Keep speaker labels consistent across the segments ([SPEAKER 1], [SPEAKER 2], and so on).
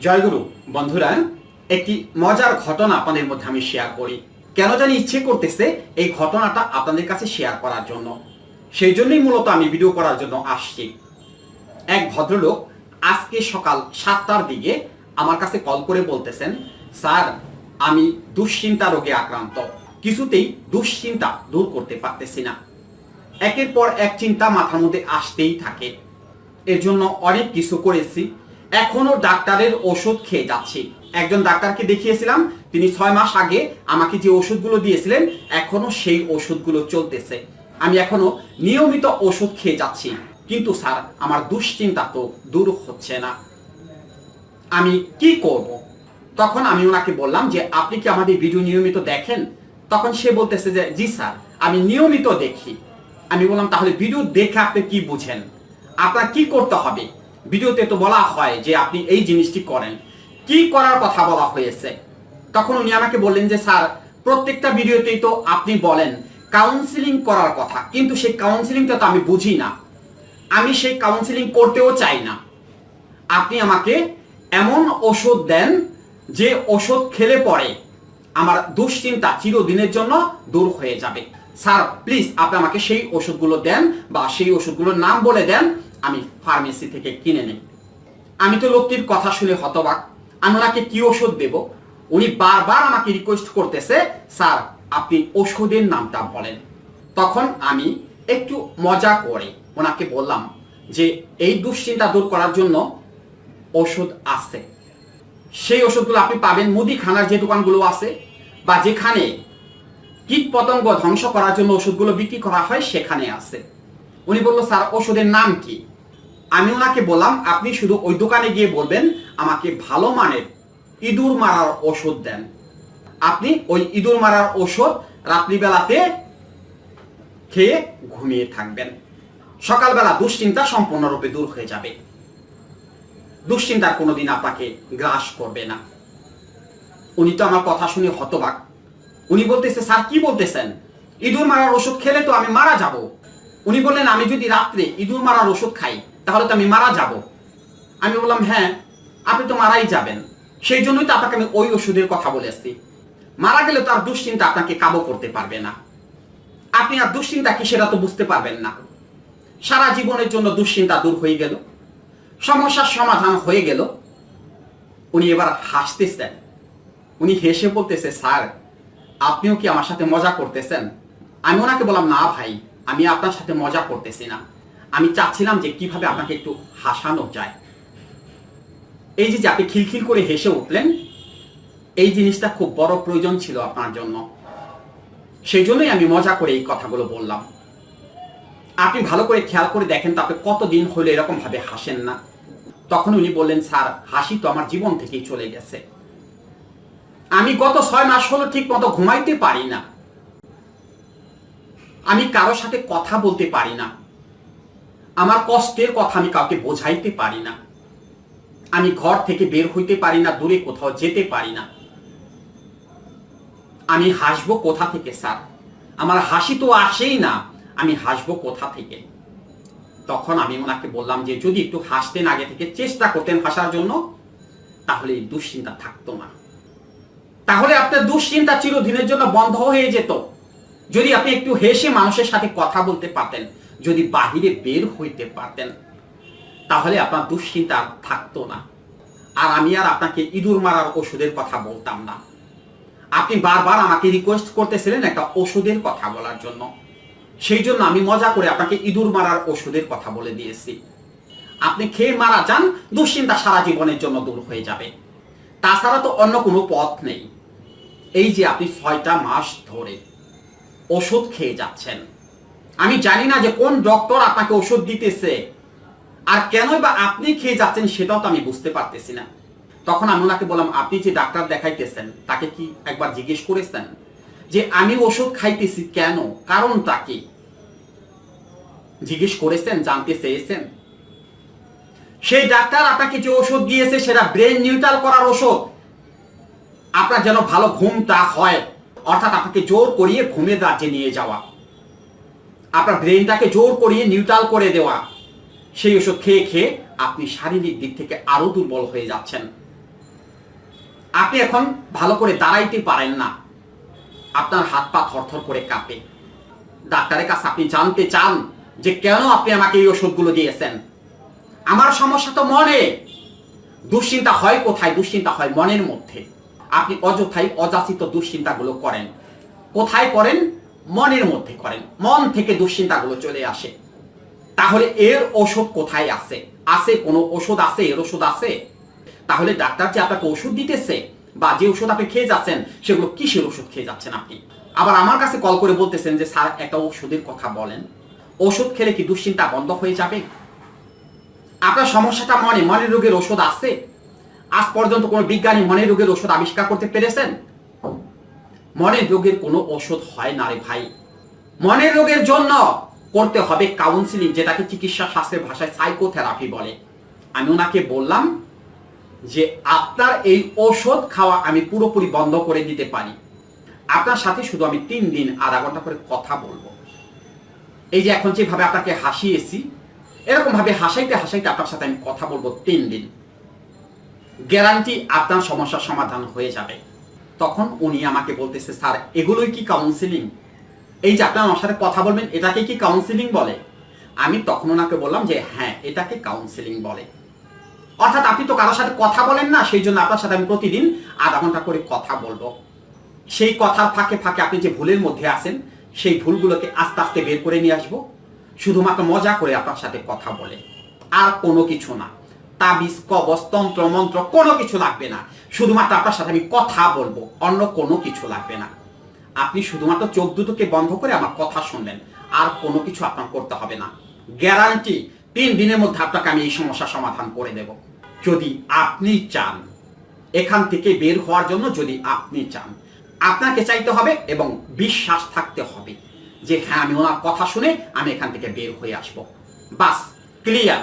[SPEAKER 1] জয়গুরু বন্ধুরা, একটি মজার ঘটনা আপনাদের মধ্যে আমি শেয়ার করি। কেন জানি ইচ্ছে করতেছে এই ঘটনাটা আপনাদের কাছে শেয়ার করার জন্য। সেই জন্যই মূলত আমি ভিডিও করার জন্য আসছি। এক ভদ্রলোক আজকে সকাল সাতটার দিকে আমার কাছে কল করে বলতেছেন, স্যার, আমি দুশ্চিন্তা রোগে আক্রান্ত। কিছুতেই দুশ্চিন্তা দূর করতে পারতেছি না। একের পর এক চিন্তা মাথার মধ্যে আসতেই থাকে। এর জন্য অনেক কিছু করেছি এখনও ডাক্তারের ওষুধ খেয়ে যাচ্ছি। একজন ডাক্তারকে দেখিয়েছিলাম, তিনি ছয় মাস আগে আমাকে যে ওষুধগুলো দিয়েছিলেন, এখনও সেই ওষুধগুলো চলতেছে। আমি এখনও নিয়মিত ওষুধ খেয়ে যাচ্ছি। কিন্তু স্যার, আমার দুশ্চিন্তা তো দূর হচ্ছে না। আমি কি করব? তখন আমি ওনাকে বললাম যে, আপনি কি আমাদের ভিডিও নিয়মিত দেখেন? তখন সে বলতেছে যে, জি স্যার, আমি নিয়মিত দেখি। আমি বললাম, তাহলে ভিডিও দেখে আপনি কি বুঝেন? আপনার কি করতে হবে? ভিডিওতে তো বলা হয় যে আপনি এই জিনিসটি করেন। কি করার কথা বলা হয়েছে? তখন উনি আমাকে বললেন যে, স্যার, প্রত্যেকটা ভিডিওতেই তো আপনি বলেন কাউন্সিলিং করার কথা। কিন্তু সেই কাউন্সিলিংটা তো আমি বুঝি না। আমি সেই কাউন্সিলিং করতেও চাই না। আপনি আমাকে এমন ওষুধ দেন যে ওষুধ খেলে পরে আমার দুশ্চিন্তা চিরদিনের জন্য দূর হয়ে যাবে। স্যার, প্লিজ, আপনি আমাকে সেই ওষুধগুলো দেন বা সেই ওষুধগুলোর নাম বলে দেন আমি ফার্মেসি থেকে কিনে নেই। আমি তো লোকটির কথা শুনে হতবাক। আমি ওনাকে কি ওষুধ দেব? উনি বারবার আমাকে রিকোয়েস্ট করতেছে, স্যার, আপনি ওষুধের নামটা বলেন। তখন আমি একটু মজা করে ওনাকে বললাম যে, এই দুশ্চিন্তা দূর করার জন্য ওষুধ আছে। সেই ওষুধগুলো আপনি পাবেন মুদিখানার যে দোকানগুলো আছে বা যেখানে কীট পতঙ্গ ধ্বংস করার জন্য ওষুধগুলো বিক্রি করা হয় সেখানে আছে। উনি বলল, স্যার ওষুধের নাম কি? আমি ওনাকে বললাম, আপনি শুধু ওই দোকানে গিয়ে বলবেন, আমাকে ভালো মানের ইঁদুর মারার ওষুধ দেন। আপনি ওই ইঁদুর মারার ওষুধ রাত্রিবেলাতে খেয়ে ঘুমিয়ে থাকবেন। সকালবেলা দুশ্চিন্তা সম্পূর্ণরূপে দূর হয়ে যাবে। দুশ্চিন্তা কোনোদিন আপনাকে গ্রাস করবে না। উনি তো আমার কথা শুনে হতবাক। উনি বলতেছে, স্যার, কি বলতেছেন? ইঁদুর মারার ওষুধ খেলে তো আমি মারা যাব। উনি বললেন, আমি যদি রাত্রে ইঁদুর মারার ওষুধ খাই তাহলে তো আমি মারা যাব। আমি বললাম হ্যাঁ আপনি তো মারাই যাবেন। সেই জন্যই তো আপনাকে আমি ওই ওষুধের কথা বলে আসছি। মারা গেলে তো আর দুশ্চিন্তা আপনাকে কাবু করতে পারবে না। আপনি আর দুশ্চিন্তা কি সেটা তো বুঝতে পারবেন না। সারা জীবনের জন্য দুশ্চিন্তা দূর হয়ে গেল। সমস্যার সমাধান হয়ে গেল। উনি এবার হাসতেছেন। উনি হেসে বলতেছে, স্যার, আপনিও কি আমার সাথে মজা করতেছেন? আমি ওনাকে বললাম, না ভাই, আমি আপনার সাথে মজা করতেছি না। আমি চাচ্ছিলাম যে কীভাবে আপনাকে একটু হাসানো যায়। এই যে আপনি খিলখিল করে হেসে উঠলেন, এই জিনিসটা খুব বড় প্রয়োজন ছিল আপনার জন্য। সেই জন্যই আমি মজা করে এই কথাগুলো বললাম। আপনি ভালো করে খেয়াল করে দেখেন তো আপনি কতদিন হলে এরকম ভাবে হাসেন না। তখন উনি বললেন, স্যার, হাসি তো আমার জীবন থেকেই চলে গেছে। আমি গত ছয় মাস হলো ঠিক মতো ঘুমাইতে পারি না। আমি কারোর সাথে কথা বলতে পারি না। আমার কষ্টের কথা আমি কাউকে বোঝাইতে পারি না। আমি ঘর থেকে বের হইতে পারি না, দূরে কোথাও যেতে পারি না। আমি হাসব কোথা থেকে, স্যার? আমার হাসি তো আসেই না, আমি হাসবো কোথা থেকে? তখন আমি ওনাকে বললাম যে, যদি একটু হাসতেন আগে থেকে, চেষ্টা করতেন হাসার জন্য, তাহলে এই দুশ্চিন্তা থাকতো না। তাহলে আপনার দুশ্চিন্তা চিরদিনের জন্য বন্ধ হয়ে যেত। যদি আপনি একটু হেসে মানুষের সাথে কথা বলতে পারতেন যদি বাহিরে বের হইতে পারতেন, তাহলে আপনার দুশ্চিন্তা থাকতো না। আর আমি আর আপনাকে ইঁদুর মারার ওষুধের কথা বলতাম না। আপনি বারবার আমাকে রিকোয়েস্ট করতেছিলেন একটা ওষুধের কথা বলার জন্য। সেই জন্য আমি মজা করে আপনাকে ইঁদুর মারার ওষুধের কথা বলে দিয়েছি। আপনি খেয়ে মারা যান, দুশ্চিন্তা সারা জীবনের জন্য দূর হয়ে যাবে। তাছাড়া তো অন্য কোনো পথ নেই। এই যে আপনি ছয়টা মাস ধরে ওষুধ খেয়ে যাচ্ছেন আমি জানি না যে কোন ডক্টর আপনাকে ওষুধ দিতেছে। আর কেনই বা আপনি খেয়ে যাচ্ছেন সেটাও তো আমি বুঝতে পারতেছি না। তখন আমি ওনাকে বললাম, আপনি যে ডাক্তার দেখাইতেছেন, তাকে কি একবার জিজ্ঞেস করেছেন যে আমি ওষুধ খাইতেছি কেন? কারণটা কি? জিজ্ঞেস করেছেন, জানতে চেয়েছেন। সেই ডাক্তার আপনাকে যে ওষুধ দিয়েছে, সেটা ব্রেন নিউট্রাল করার ওষুধ। আপনার যেন ভালো ঘুমটা হয়, অর্থাৎ আপনাকে জোর করিয়ে ঘুমের রাজ্যে নিয়ে যাওয়া। আপনার ব্রেনটাকে জোর করিয়ে নিউট্রাল করে দেওয়া। সেই ওষুধ খেয়ে খেয়ে আপনি শারীরিক দিক থেকে আরও দুর্বল হয়ে যাচ্ছেন। আপনি এখন ভালো করে দাঁড়াইতে পারেন না। আপনার হাত পা থরথর করে কাঁপে। ডাক্তারের কাছে আপনি জানতে চান যে কেন আপনি আমাকে এই ওষুধগুলো দিয়েছেন? আমার সমস্যা তো মনে। দুশ্চিন্তা হয় কোথায়? দুশ্চিন্তা হয় মনের মধ্যে। আপনি অযথাই অযাচিত দুশ্চিন্তাগুলো করেন। কোথায় করেন? মনের মধ্যে করেন। মন থেকে দুশ্চিন্তাগুলো চলে আসে। তাহলে এর ওষুধ কোথায় আছে? আছে কোনো ওষুধ আছে? এর ওষুধ আছে? তাহলে ডাক্তার যে আপনাকে ওষুধ দিতেছে বা যে ওষুধ আপনি খেয়ে যাচ্ছেন, সেগুলো কিসের ওষুধ খেয়ে যাচ্ছেন আপনি? আবার আমার কাছে কল করে বলতেছেন যে, স্যার, একটা ওষুধের কথা বলেন। ওষুধ খেলে কি দুশ্চিন্তা বন্ধ হয়ে যাবে? আপনার সমস্যাটা মনে, মনের রোগের ওষুধ আছে? আজ পর্যন্ত কোনো বিজ্ঞানী মনের রোগের ওষুধ আবিষ্কার করতে পেরেছেন? মনের রোগের কোনো ওষুধ হয় না রে ভাই। মনের রোগের জন্য করতে হবে কাউন্সিলিং যেটাকে চিকিৎসা শাস্ত্রের ভাষায় সাইকোথেরাপি বলে। আমি ওনাকে বললাম যে, আপনার এই ওষুধ খাওয়া আমি পুরোপুরি বন্ধ করে দিতে পারি। আপনার সাথে শুধু আমি তিন দিন আধা ঘণ্টা করে কথা বলব। এই যে এখন যেভাবে আপনাকে হাসিয়েছি এরকম ভাবে হাসাইতে হাসাইতে আপনার সাথে আমি কথা বলব তিন দিন। গ্যারান্টি আপনার সমস্যার সমাধান হয়ে যাবে। তখন উনি আমাকে বলতেছে, স্যার, এগুলোই কি কাউন্সিলিং এই যে আপনি আমার সাথে কথা বলবেন, এটাকে কি কাউন্সিলিং বলে? আমি তখন ওনাকে বললাম যে হ্যাঁ এটাকে কাউন্সিলিং বলে। অর্থাৎ আপনি তো কারোর সাথে কথা বলেন না, সেই জন্য আপনার সাথে আমি প্রতিদিন আধা ঘণ্টা করে কথা বলব। সেই কথার ফাঁকে ফাঁকে আপনি যে ভুলের মধ্যে আছেন, সেই ভুলগুলোকে আস্তে আস্তে বের করে নিয়ে আসব। শুধুমাত্র মজা করে আপনার সাথে কথা বলে, আর কোনো কিছু না। তাবিজ কবচ তন্ত্র, মন্ত্র কোনো কিছু লাগবে না। শুধুমাত্র আপনার সাথে আমি কথা বলব, অন্য কোনো কিছু লাগবে না। আপনি শুধুমাত্র চোখ দুটোকে বন্ধ করে আমার কথা শুনবেন, আর কোনো কিছু আপনার করতে হবে না। গ্যারান্টি, তিন দিনের মধ্যে আপনাকে আমি এই সমস্যার সমাধান করে দেব। যদি আপনি চান, এখান থেকে বের হওয়ার জন্য যদি আপনি চান, আপনাকে চাইতে হবে এবং বিশ্বাস থাকতে হবে যে হ্যাঁ আমি ওনার কথা শুনে আমি এখান থেকে বের হয়ে আসব। বাস, ক্লিয়ার।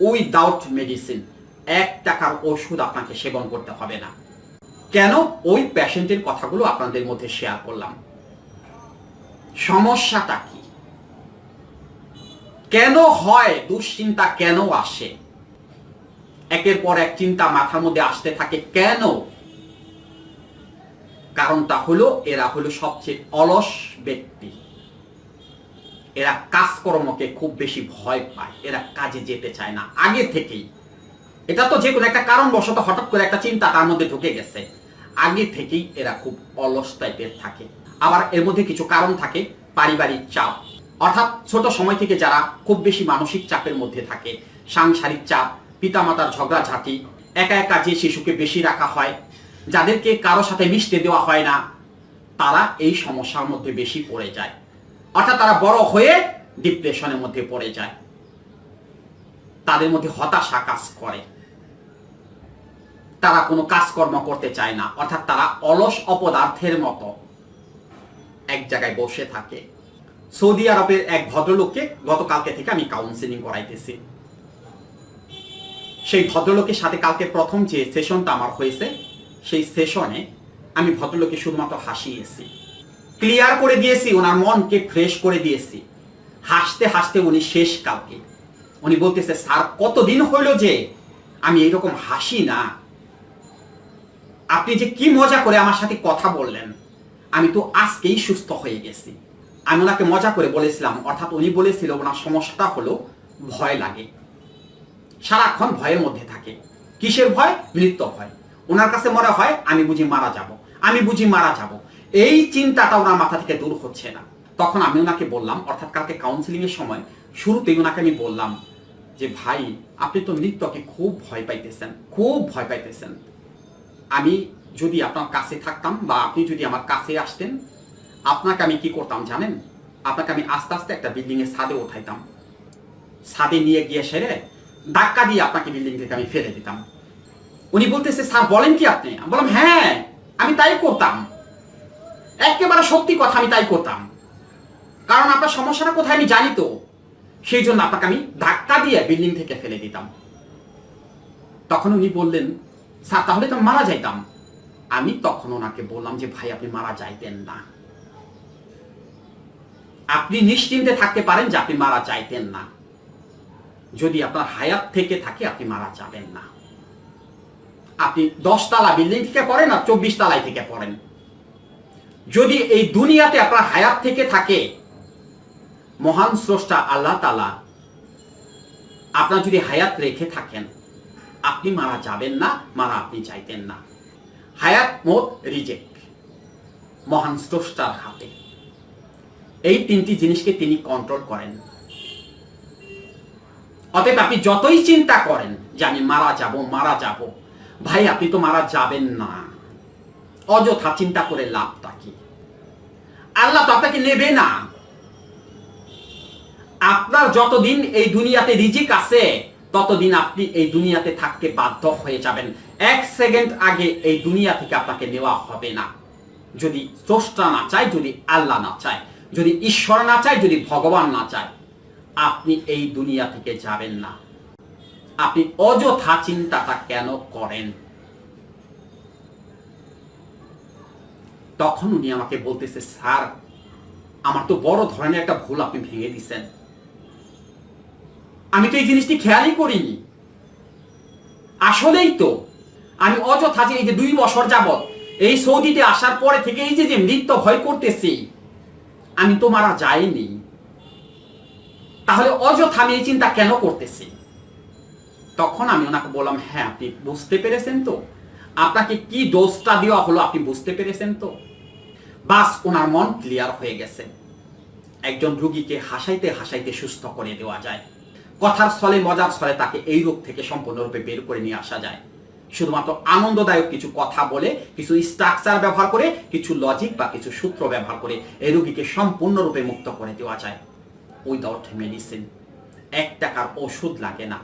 [SPEAKER 1] উইদাউট মেডিসিন এক টাকার ওষুধ আপনাকে সেবন করতে হবে না। কেন? ওই পেশেন্টের কথাগুলো আপনাদের মধ্যে শেয়ার করলাম। সমস্যাটা কি? কেন হয়? দুশ্চিন্তা কেন আসে? একের পর এক চিন্তা মাথার মধ্যে আসতে থাকে, কেন? কারণটা হলো, এরা হলো সবচেয়ে অলস ব্যক্তি। এরা কাজকর্মকে খুব বেশি ভয় পায়, এরা কাজে যেতে চায় না। আগে থেকেই। এটা তো যে কোনো একটা কারণবশত হঠাৎ করে একটা চিন্তা তার মধ্যে ঢুকে গেছে। আগে থেকেই এরা খুব অলস টাইপের থাকে। আবার এর মধ্যে কিছু কারণ থাকে, পারিবারিক চাপ। অর্থাৎ ছোট সময় থেকে যারা খুব বেশি মানসিক চাপের মধ্যে থাকে, সাংসারিক চাপ, পিতামাতার ঝগড়াঝাঁটি, একা একা যে শিশুকে বেশি রাখা হয়, যাদেরকে কারও সাথে মিশতে দেওয়া হয় না, তারা এই সমস্যার মধ্যে বেশি পড়ে যায়। অর্থাৎ তারা বড় হয়ে ডিপ্রেশনের মধ্যে পড়ে যায়। তাদের মধ্যে হতাশা কাজ করে। তারা কোনো কাজকর্ম করতে চায় না। অর্থাৎ তারা অলস অপদার্থের মতো এক জায়গায় বসে থাকে। সৌদি আরবের এক ভদ্রলোককে গতকালকে থেকে আমি কাউন্সিলিং করাইতেছি। সেই ভদ্রলোকের সাথে কালকে প্রথম যে সেশনটা আমার হয়েছে, সেই সেশনে আমি ভদ্রলোকে শুধুমাত্র হাসিয়েছি। ক্লিয়ার করে দিয়েছি, ওনার মনকে ফ্রেশ করে দিয়েছি। হাসতে হাসতে উনি শেষ কালকে উনি বলতেছে, স্যার, কতদিন হইল যে আমি এইরকম হাসি না। আপনি যে কি মজা করে আমার সাথে কথা বললেন। আমি তো আজকেই সুস্থ হয়ে গেছি। আমি ওনাকে মজা করে বলেছিলাম, অর্থাৎ উনি বলেছিল, ওনার সমস্যাটা হলো ভয় লাগে। সারাক্ষণ ভয়ের মধ্যে থাকে। কিসের ভয়? মৃত্যু ভয়। ওনার কাছে মনে হয়, আমি বুঝি মারা যাব। আমি বুঝি মারা যাব। এই চিন্তাটা ওনার মাথা থেকে দূর হচ্ছে না। তখন আমি ওনাকে বললাম, অর্থাৎ কালকে কাউন্সিলিং এর সময় শুরুতেই ওনাকে আমি বললাম যে, ভাই, আপনি তো মৃত্যুকে খুব ভয় পাইতেছেন, খুব ভয় পাইতেছেন। আমি যদি আপনার কাছে থাকতাম বা আপনি যদি আমার কাছে আসতেন, আপনাকে আমি কি করতাম জানেন? আপনাকে আমি আস্তে আস্তে একটা বিল্ডিং এর ছাদে উঠাইতাম। ছাদে নিয়ে গিয়ে সেরে ধাক্কা দিয়ে আপনাকে বিল্ডিং থেকে আমি ফেলে দিতাম। উনি বলতেছে, স্যার, বলেন কি আপনি? বললাম হ্যাঁ আমি তাই করতাম। একেবারে সত্যি কথা আমি তাই করতাম। কারণ আপনার সমস্যাটা কোথায় আমি জানি তো। সেই জন্য আপনাকে আমি ধাক্কা দিয়ে বিল্ডিং থেকে ফেলে দিতাম। তখন উনি বললেন, স্যার, তাহলে তো মারা যাইতাম। আমি তখন ওনাকে বললাম যে, ভাই, আপনি মারা যাইতেন না। আপনি নিশ্চিন্তে থাকতে পারেন যে, আপনি মারা যাইতেন না। যদি আপনার হায়াত থেকে থাকে, আপনি মারা যাবেন না। আপনি দশতলা বিল্ডিং থেকে পড়েন আর চব্বিশ তলায় থেকে পড়েন। যদি এই দুনিয়াতে আপনার হায়াত থেকে থাকে, মহান স্রষ্টা আল্লাহ তালা আপনার যদি হায়াত রেখে থাকেন, আপনি মারা যাবেন না, মারা আপনি চাইতেন না। হায়াত মোট রিজেক্ট, মহান স্রষ্টার হাতে। এই তিনটি জিনিসকে তিনি কন্ট্রোল করেন। অতএব আপনি যতই চিন্তা করেন যে আমি মারা যাব মারা যাব, ভাই আপনি তো মারা যাবেন না। অযথা চিন্তা করে লাভটা কি? আল্লাহ তো আপনাকে নেবে না। আপনার যতদিন এই দুনিয়াতে রিজিক আছে, ততদিন আপনি এই দুনিয়াতে থাকতে বাধ্য হয়ে যাবেন। এক সেকেন্ড আগে এই দুনিয়া থেকে আপনাকে নেওয়া হবে না। যদি স্রষ্টা না চায়, যদি আল্লাহ না চায়, যদি ঈশ্বর না চায়, যদি ভগবান না চায়, আপনি এই দুনিয়া থেকে যাবেন না। আপনি অযথা চিন্তাটা কেন করেন? তখন উনি আমাকে বলতেছে, স্যার, আমার তো বড় ধরনের একটা ভুল আপনি ভেঙে দিছেন। আমি তো এই জিনিসটি খেয়ালই করিনি। আসলেই তো, আমি অযথা যে এই যে দুই বছর যাবত এই সৌদিতে আসার পরে থেকে এই যে যে মৃত্যু ভয় করতেছি, আমি তো মারা যাইনি। তাহলে অযথা আমি এই চিন্তা কেন করতেছি? তখন আমি ওনাকে বললাম হ্যাঁ আপনি বুঝতে পেরেছেন তো। আপনাকে কি দোষটা দেওয়া হলো আপনি বুঝতে পেরেছেন তো? বাস ওনার মন ক্লিয়ার হয়ে গেছে। একজন রুগীকে হাসাইতে হাসাইতে সুস্থ করে দেওয়া যায়। কথার ছলে, মজার ছলে তাকে এই রোগ থেকে সম্পূর্ণরূপে বের করে নিয়ে আসা যায়। শুধুমাত্র আনন্দদায়ক কিছু কথা বলে, কিছু স্ট্রাকচার ব্যবহার করে, কিছু লজিক বা কিছু সূত্র ব্যবহার করে এই রোগীকে সম্পূর্ণরূপে মুক্ত করে দেওয়া যায়। উইদাউট মেডিসিন এক টাকার ওষুধ লাগে না।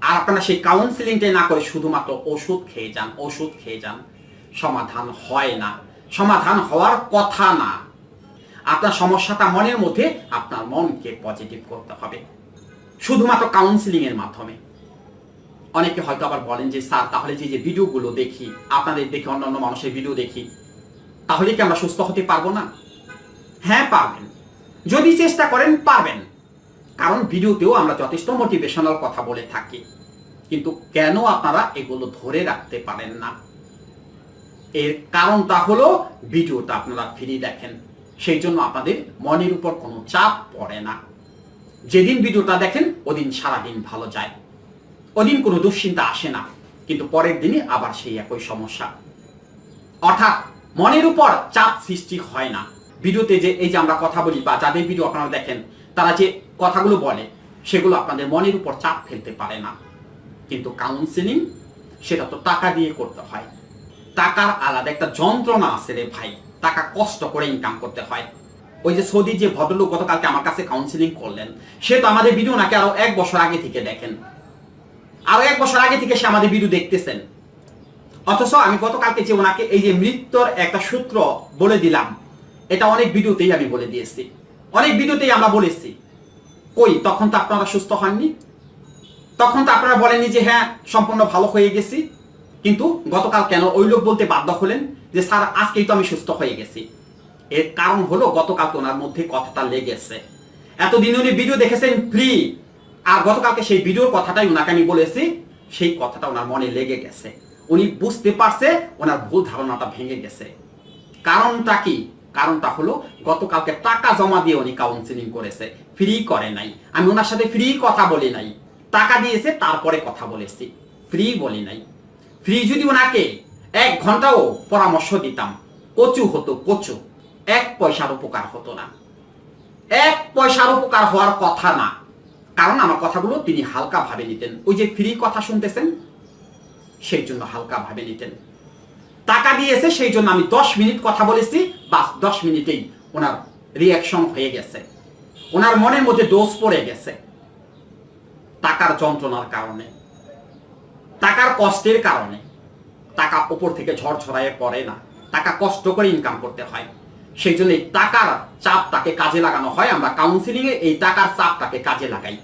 [SPEAKER 1] আর আপনারা সেই কাউন্সিলিংটাই না করে শুধুমাত্র ওষুধ খেয়ে যান, ওষুধ খেয়ে যান, সমাধান হয় না। সমাধান হওয়ার কথা না। আপনার সমস্যাটা মনের মধ্যে আপনার মনকে পজিটিভ করতে হবে। শুধুমাত্র কাউন্সিলিং এর মাধ্যমে। অনেকে হয়তো আবার বলেন যে, স্যার, তাহলে যে যে ভিডিওগুলো দেখি, আপনাদের দেখে অন্য অন্য মানুষের ভিডিও দেখি, তাহলে কি আমরা সুস্থ হতে পারব না? হ্যাঁ পারবেন। যদি চেষ্টা করেন, পারবেন। কারণ ভিডিওতেও আমরা যথেষ্ট মোটিভেশনাল কথা বলে থাকি। কিন্তু কেন আপনারা এগুলো ধরে রাখতে পারেন না? এর কারণটা হলো ভিডিওটা আপনারা ফ্রি দেখেন। সেই জন্য আপনাদের মনের উপর কোনো চাপ পড়ে না। যেদিন ভিডিওটা দেখেন, ওদিন সারাদিন ভালো যায়। ওদিন কোনো দুশ্চিন্তা আসে না, কিন্তু পরের দিনে আবার সেই একই সমস্যা। অর্থাৎ মনের উপর চাপ সৃষ্টি হয় না। ভিডিওতে যে এই যে আমরা কথা বলি বা যাদের ভিডিও আপনারা দেখেন, তারা যে কথাগুলো বলে, সেগুলো আপনাদের মনের উপর চাপ ফেলতে পারে না। কিন্তু কাউন্সিলিং সেটা তো টাকা দিয়ে করতে হয়। টাকার আলাদা একটা যন্ত্রণা আছে রে ভাই। টাকা কষ্ট করে ইনকাম করতে হয়। ওই যে সৌদি যে ভদ্রলোক গতকালকে আমার কাছে কাউন্সিলিং করলেন, সে তো আমাদের ভিডিও নাকি আরও এক বছর আগে থেকে দেখেন। আরও এক বছর আগে থেকে সে আমাদের ভিডিও দেখতেছেন। অথচ আমি গতকালকে যে ওনাকে এই যে মৃত্যুর একটা সূত্র বলে দিলাম, এটা অনেক ভিডিওতেই আমি বলে দিয়েছি। অনেক ভিডিওতেই আমরা বলেছি। কই, তখন তো আপনারা সুস্থ হননি? তখন তো আপনারা বলেননি যে হ্যাঁ সম্পূর্ণ ভালো হয়ে গেছি। কিন্তু গতকাল কেন ওই লোক বলতে বাধ্য হলেন যে, স্যার, আজকেই তো আমি সুস্থ হয়ে গেছি। এর কারণ হলো গতকাল ওনার মধ্যে কথাটা লেগেছে। এতদিন উনি ভিডিও দেখেছেন ফ্রি আর গতকালকে সেই ভিডিওর কথাটাই ওনাকে আমি বলেছি, সেই কথাটা ওনার মনে লেগে গেছে। উনি বুঝতে পারছে ওনার ভুল ধারণাটা ভেঙে গেছে। কারণটা কি? কারণটা হলো গতকালকে টাকা জমা দিয়ে উনি কাউন্সিলিং করেছে। ফ্রি করে নাই। আমি ওনার সাথে ফ্রি কথা বলি নাই। টাকা দিয়েছে, তারপরে কথা বলেছি। ফ্রি বলি নাই। ফ্রি যদি ওনাকে এক ঘন্টাও পরামর্শ দিতাম, কচু হতো কচু, এক পয়সার উপকার হতো না। এক পয়সার উপকার হওয়ার কথা না, কারণ আমার কথাগুলো তিনি হালকা ভাবে নিতেন। ওই যে ফ্রি কথা শুনতেছেন, সেই জন্য হালকা ভাবে নিতেন। টাকা দিয়েছে, সেই জন্য আমি দশ মিনিট কথা বলেছি, বাস দশ মিনিটেই ওনার রিয়াকশন হয়ে গেছে। ওনার মনের মধ্যে দোষ পড়ে গেছে। টাকার যন্ত্রণার কারণে। টাকার কষ্টের কারণে টাকা ওপর থেকে ঝড় ছড়ায় পড়ে না। টাকা কষ্ট করে ইনকাম করতে হয়। সেই জন্য এই টাকার চাপ তাকে কাজে লাগানো হয়। আমরা কাউন্সিলিংয়ে এই টাকার চাপ তাকে কাজে লাগাই।